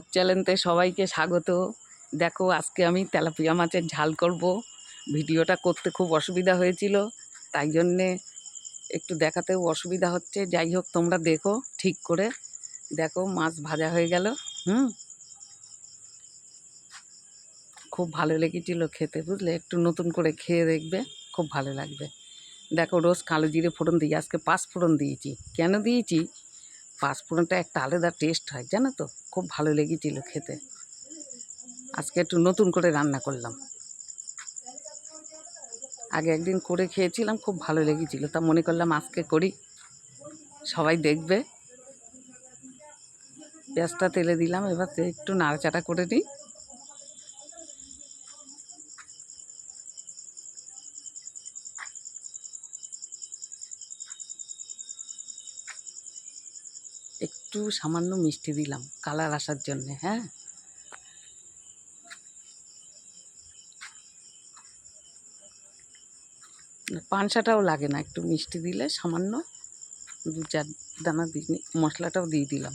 চ্যানেলতে সবাইকে স্বাগত। দেখো, আজকে আমি তেলাপিয়া মাছের ঝাল করব। ভিডিওটা করতে খুব অসুবিধা হয়েছিল, তাই জন্যে একটু দেখাতেও অসুবিধা হচ্ছে। যাই হোক, তোমরা দেখো, ঠিক করে দেখো, মাছ ভাজা হয়ে গেল, হুম? খুব ভালো লেগেছিল খেতে, বুঝলে? একটু নতুন করে খেয়ে দেখবে, খুব ভালো লাগবে। দেখো, রোজ কালো জিরে ফোড়ন দিই, আজকে পাঁচ ফোড়ন দিয়েছি। কেন দিয়েছি? পাঁচ ফোড়নটা একটা আলাদা টেস্ট হয়, জানো তো? খুব ভালো লেগেছিল খেতে। আজকে একটু নতুন করে রান্না করলাম। আগে একদিন করে খেয়েছিলাম, খুব ভালো লেগেছিল। তা মনে করলাম আজকে করি। সবাই দেখবে। পেঁয়াজটা তেলে দিলাম, এবার একটু নাড়াচাড়া করে নিই। একটু সামান্য মিষ্টি দিলাম, কালার আসার জন্যে হ্যাঁ? পানসাটাও লাগে না, একটু মিষ্টি দিলে সামান্য দু চার দানা দিয়ে মশলাটাও দিয়ে দিলাম।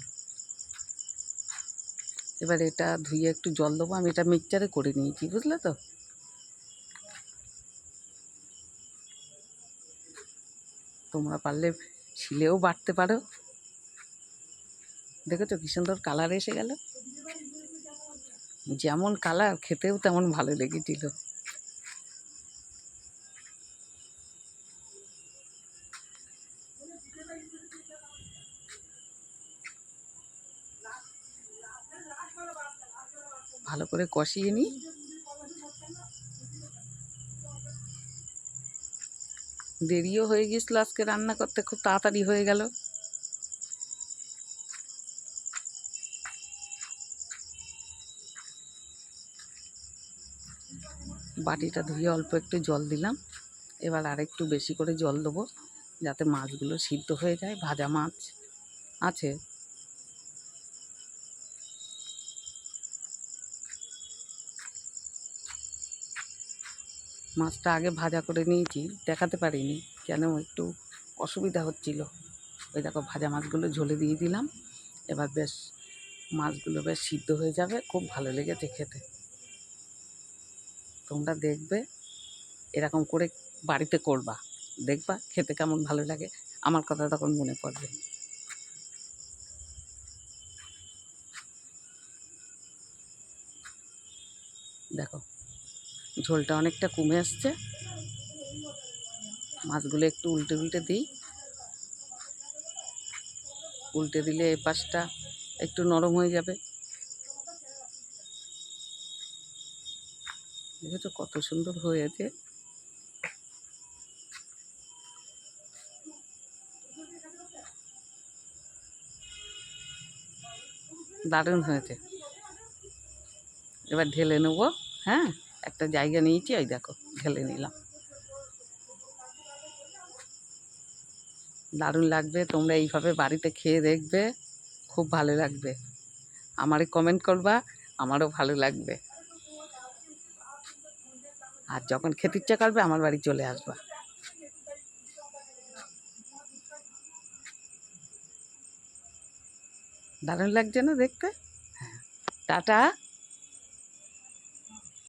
এবার এটা ধুয়ে একটু জল দেবো, আমি এটা মিক্সচারে করে নিয়েছি, বুঝলে তো? তোমরা পারলে শিলেও বাটতে পারো। দেখেছ কি সুন্দর কালার এসে গেল? যেমন কালার খেতেও তেমন ভালো লেগেছিল। ভালো করে কষিয়ে নিই। দেরিও হয়ে গেছিল আজকে রান্না করতে, খুব তাড়াতাড়ি হয়ে গেল। বাটিটা ধুয়ে অল্প একটু জল দিলাম। এবার আর একটু বেশি করে জল দেবো যাতে মাছগুলো সিদ্ধ হয়ে যায়, ভাজা মাছ আছে। মাছটা আগে ভাজা করে নিয়েছি, দেখাতে পারিনি কেন একটু অসুবিধা হচ্ছিল। ওই দেখো ভাজা মাছগুলো ঝোলে দিয়ে দিলাম। এবার বেশ মাছগুলো বেশ সিদ্ধ হয়ে যাবে, খুব ভালো লেগেছে খেতে। তোমরা দেখবে এরকম করে বাড়িতে করবা। দেখবা খেতে কেমন ভালো লাগে। আমার কথা তখন মনে পড়বে। দেখো, ঝোলটা অনেকটা কমে আসছে। মাছগুলো একটু উল্টে উল্টে দিই। উল্টে দিলে এ পাশটা একটু নরম হয়ে যাবে। দেখেছ কত সুন্দর হয়েছে। দারুণ হয়েছে। এবার ঢেলে নেব হ্যাঁ? একটা জায়গা নিয়েছি, ওই দেখো, ঢেলে নিলাম। দারুণ লাগবে, তোমরা এইভাবে বাড়িতে খেয়ে দেখবে, খুব ভালো লাগবে। আমারে কমেন্ট করবা, আমারও ভালো লাগবে। আর যখন খেতে ইচ্ছা করবে, আমার বাড়ি চলে আসবা। দারুণ লাগছে না দেখতে? হ্যাঁ। টাটা।